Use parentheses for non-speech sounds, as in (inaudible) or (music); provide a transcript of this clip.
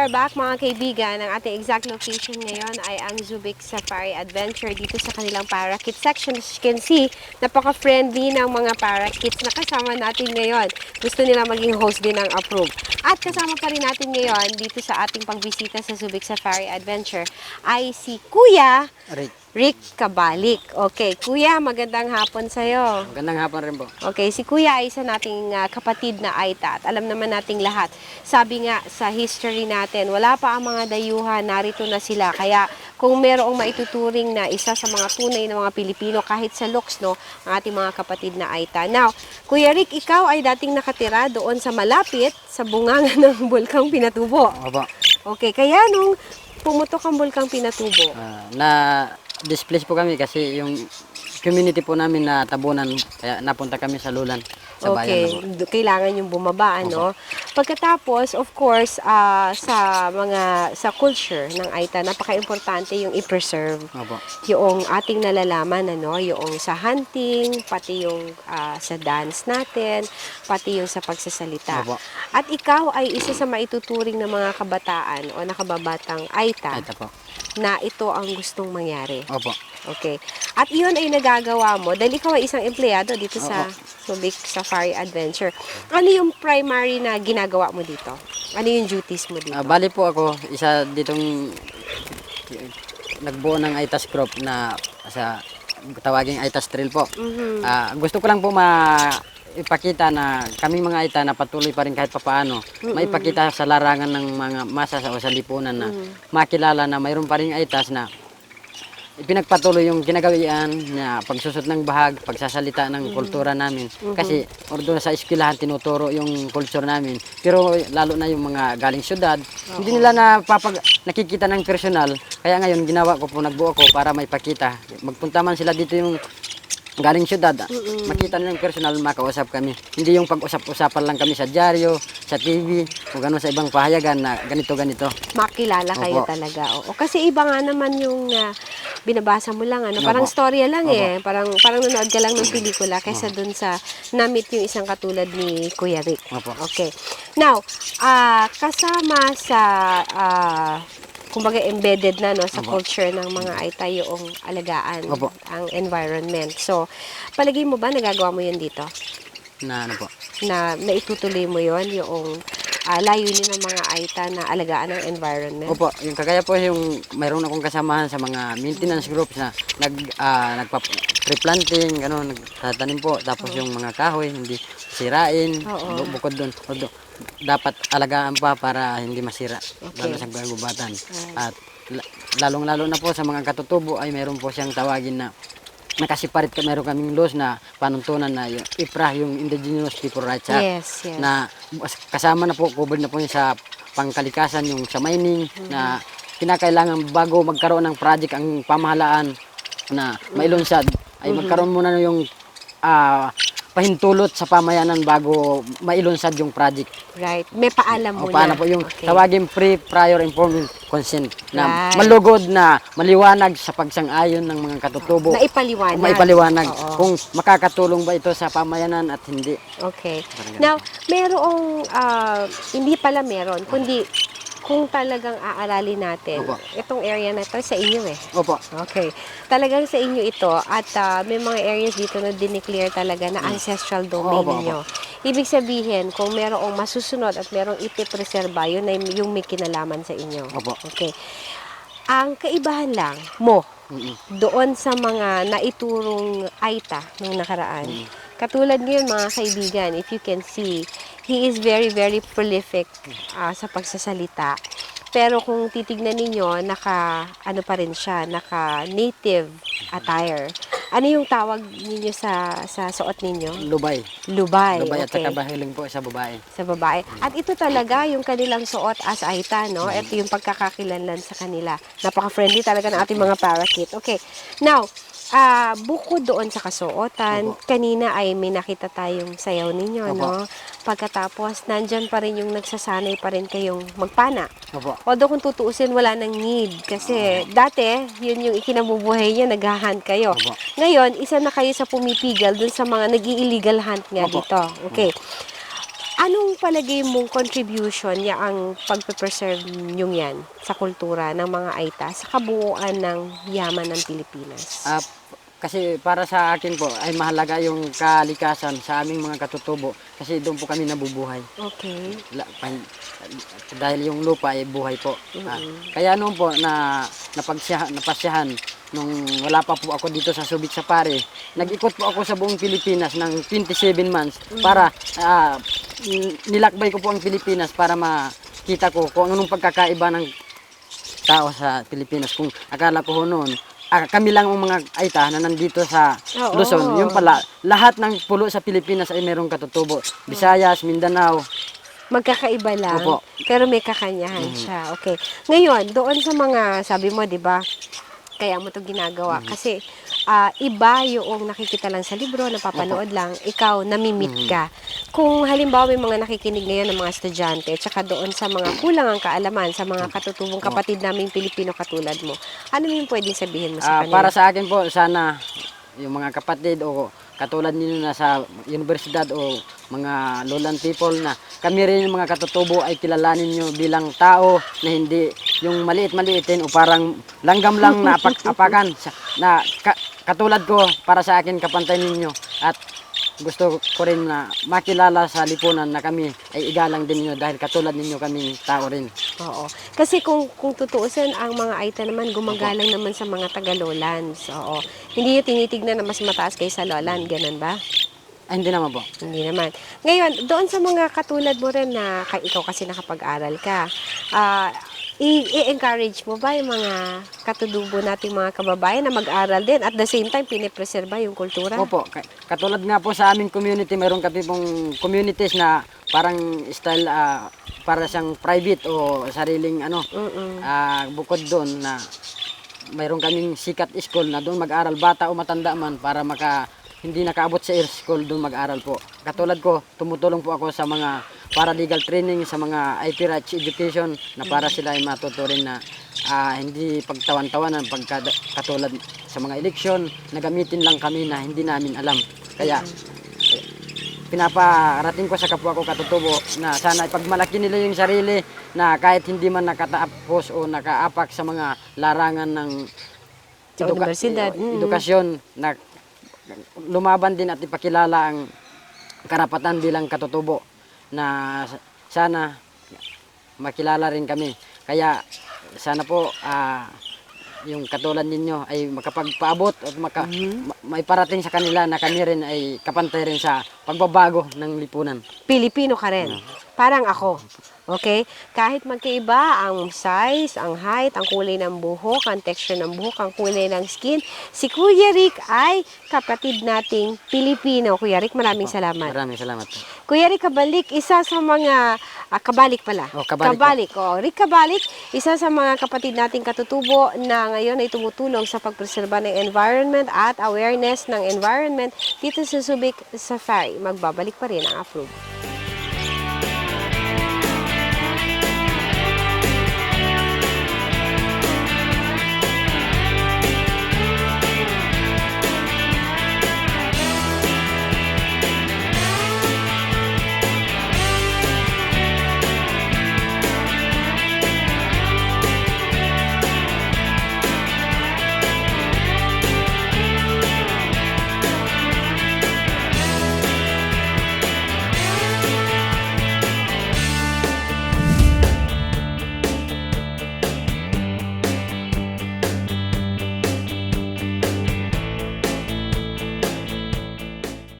are back mga kaibigan. Ang ating exact location ngayon ay ang Zubik Safari Adventure dito sa kanilang parakeet section. As you can see, napaka-friendly ng mga parakeets na kasama natin ngayon. Gusto nila maging host din ng approve. At kasama pa rin natin ngayon dito sa ating pagbisita sa Zubik Safari Adventure ay si Kuya Rick, Rick Kabalik. Okay, Kuya, magandang hapon sa'yo. magandang hapon rin po. Okay, si Kuya ay isa nating ah, kapatid na Aita at alam naman nating lahat. Sabi nga sa history natin, wala pa ang mga dayuhan, narito na sila. Kaya kung merong maituturing na isa sa mga tunay na mga Pilipino kahit sa looks, no, ang ating mga kapatid na Aita. Now, Kuya Rick, ikaw ay dating nakatira doon sa malapit sa bunganga (laughs) ng Bulkang Pinatubo. Opo, Okay, kaya nung pumutok ang Bulkang Pinatubo, ah, na displace po kami kasi yung community po namin na tabunan kaya napunta kami sa Lulan sa Okay, bayan. d- kailangan yung bumaba, ano? Pagkatapos, of course, ah, sa mga sa culture ng Aita, napaka-importante yung i-preserve Opo. yung ating nalalaman, ano, yung sa hunting, pati yung ah, sa dance natin, pati yung sa pagsasalita. Opo. At ikaw ay isa sa maituturing ng mga kabataan o nakababatang Aita Ito po. Na ito ang gustong mangyari. Opo. Okay. At iyon ay nagagawa mo dahil ikaw ay isang empleyado dito sa. Subic Safari Adventure. Ano yung primary na ginagawa mo dito? Ano yung duties mo dito? Ah, bali po ako isa ditong nagbuo ng ITAS group na sa tawaging ITAS Trail po. Mhm. Ah, gusto ko lang po ma ipakita na kaming mga ita na patuloy pa rin kahit papaano maipakita sa larangan ng mga masa sa, o sa lipunan na makilala na mayroon pa rin itas na ipinagpatuloy yung ginagawian na pagsusot ng bahag, pagsasalita ng kultura namin. Kasi ordo sa eskwelahan tinuturo yung culture namin. Pero lalo na yung mga galing syudad, hindi nila napapag nakikita ng personal. Kaya ngayon ginawa ko po, nagbuo ko para maipakita. Magpunta man sila dito yung galing syudad, makita nila yung personal, makausap kami. Hindi yung pag-usap-usapan lang kami sa dyaryo, sa TV, o gano'n sa ibang pahayagan na ganito, ganito. Makilala kayo Opo. talaga. Oo. Kasi iba nga naman yung ah, binabasa mo lang. Ano? Parang Opo. storya lang Opo. eh. Parang, parang nanonood ka lang ng pelikula kaysa dun sa na-meet yung isang katulad ni Kuya Rick. Opo. Okay. Now, ah kasama sa ah, kumbaga embedded na no sa Opo. culture ng mga Aita yung alagaan Opo. ang environment. So, palagay mo ba nagagawa mo 'yun dito? Na ano po. Na naitutuloy mo 'yon yung ah, layunin ng mga Aita na alagaan ang environment? Opo, yung kagaya po yung mayroon akong kasamahan sa mga maintenance groups na nag ah, nagpa tree planting, gano'n, nagtatanim po. Tapos yung mga kahoy, hindi sirain. Oo. Bu- Bukod doon, dapat alagaan pa para hindi masira. Okay. Lalo sa gubatan. At la- lalong-lalo na po sa mga katutubo ay mayroon po siyang tawagin na nakasiparit ka meron kaming laws na panuntunan na yung IPRA, yung Indigenous People Rights Act Yes, yes. na kasama na po, covered na po yun sa pangkalikasan, yung sa mining, na kinakailangan bago magkaroon ng project ang pamahalaan na mailunsad, ay magkaroon muna yung ah, pahintulot sa pamayanan bago mailunsad yung project. right. May paalam O muna. paano po yung Okay. tawagin pre prior informed consent na Right. malugod na maliwanag sa pagsang-ayon ng mga katutubo. na ipaliwanag. Maipaliwanag Oo. kung makakatulong ba ito sa pamayanan at hindi. Okay. Now, merong, ah, hindi pala meron, kundi kung talagang aaralin natin, Opo. itong area na ito sa inyo eh. Opo. Okay. Talagang sa inyo ito at ah, may mga areas dito na dineclare talaga na ancestral domain Mm. Opo, opo. ninyo. Ibig sabihin, kung merong masusunod at merong ipipreserba, yun ay yung may kinalaman sa inyo. Opo. Okay. Ang kaibahan lang mo Mm-mm. doon sa mga naiturong Aita nung nakaraan. Katulad ngayon mga kaibigan, if you can see, he is very very prolific ah, sa pagsasalita. Pero kung titignan ninyo, naka ano pa rin siya, naka native attire. Ano yung tawag ninyo sa sa suot ninyo? Lubay. Lubay. Lubay at okay saka bahiling po sa babae. sa babae. At ito talaga yung kanilang suot as Aita, no? Ito yung pagkakakilanlan sa kanila. Napaka-friendly talaga ng ating mga parakeet. Okay. Now, ah bukod doon sa kasuotan, Opo. kanina ay may nakita tayong sayaw ninyo, Opo. no? Pagkatapos, nandyan pa rin yung nagsasanay pa rin kayong magpana. Opo. Although kung tutuusin, wala nang need. Kasi dati, yun yung ikinabubuhay niya, nag-hunt kayo. Opo. Ngayon, isa na kayo sa pumipigil dun sa mga nag illegal hunt nga Opo. dito. Okay. Anong palagay mong contribution niya ang pagpe-preserve nyo yan sa kultura ng mga Aita sa kabuuan ng yaman ng Pilipinas? Ah, kasi para sa akin po ay mahalaga yung kalikasan sa aming mga katutubo kasi doon po kami nabubuhay. Okay. La, pan- dahil yung lupa ay buhay po. Ah, kaya noon po na napagsiya, napasyahan nung wala pa po ako dito sa Subic sa Pare, nag-ikot po ako sa buong Pilipinas ng 27 months para ah, nilakbay ko po ang Pilipinas para makita ko kung anong pagkakaiba ng tao sa Pilipinas. Kung akala ko noon, ah, kami lang ang mga Aita na nandito sa Oo. Luzon. Yung pala, lahat ng pulo sa Pilipinas ay mayroong katutubo. Visayas, Mindanao, Magkakaiba lang, Opo. pero may kakanyahan siya. Okay. Ngayon, doon sa mga, sabi mo, di ba, kaya mo to ginagawa. Kasi ah, iba yung nakikita lang sa libro, napapanood lang, ikaw, namimit ka. Kung halimbawa may mga nakikinig ngayon ng mga estudyante, tsaka doon sa mga kulang ang kaalaman, sa mga katutubong kapatid naming Pilipino katulad mo, ano yung pwedeng sabihin mo sa Ah, kanila? para sa akin po, sana yung mga kapatid o katulad ninyo na sa universidad o mga lowland people na kami rin yung mga katutubo ay kilalanin nyo bilang tao na hindi yung maliit-maliitin o parang langgam lang na apak-apakan na ka- katulad ko para sa akin kapantay ninyo at gusto ko rin na makilala sa lipunan na kami ay igalang din nyo dahil katulad ninyo kaming tao rin. Oo. Kasi kung kung tutuusin, ang mga Aita naman gumagalang naman sa mga taga-lowlands. Oo. Hindi yung tinitignan na mas mataas kaysa lowland, ganun ba? Ay, hindi naman po. Hindi naman. Ngayon, doon sa mga katulad mo rin na ka- ikaw kasi nakapag-aral ka, ah, i- i-encourage mo ba yung mga katudubo nating mga kababayan na mag-aral din at the same time pinipreserba yung kultura? Opo, ka- katulad nga po sa aming community, mayroon kami pong communities na parang style ah, para siyang private o sariling ano, Mm-mm. ah, bukod doon na mayroon kaming sikat school na doon mag-aral bata o matanda man para maka hindi nakaabot sa air school doon mag-aral po. Katulad ko, tumutulong po ako sa mga paralegal training, sa mga IT rights education na para sila ay matuturin na ah, hindi pagtawan-tawanan pagka katulad sa mga eleksyon, nagamitin lang kami na hindi namin alam. Kaya eh, pinaparating ko sa kapwa ko katutubo na sana ipagmalaki nila yung sarili na kahit hindi man nakatapos o nakaapak sa mga larangan ng Sa universidad, mm. edukasyon na lumaban din at ipakilala ang karapatan bilang katutubo na sana makilala rin kami. Kaya sana po ah, yung katulad ninyo ay makapagpaabot at maka, ma- maiparating sa kanila na kami rin ay kapantay rin sa pagbabago ng lipunan. Pilipino ka rin. Parang ako. Okay? Kahit magkaiba ang size, ang height, ang kulay ng buhok, ang texture ng buhok, ang kulay ng skin, si Kuya Rick ay kapatid nating Pilipino. Kuya Rick, maraming salamat. Maraming salamat. Kuya Rick Kabalik, isa sa mga, ah, kabalik pala. Oh, kabalik kabalik. Oh, Rick Kabalik, isa sa mga kapatid nating katutubo na ngayon ay tumutulong sa pagpreserba ng environment at awareness ng environment dito sa Subic Safari. Magbabalik pa rin ang approve.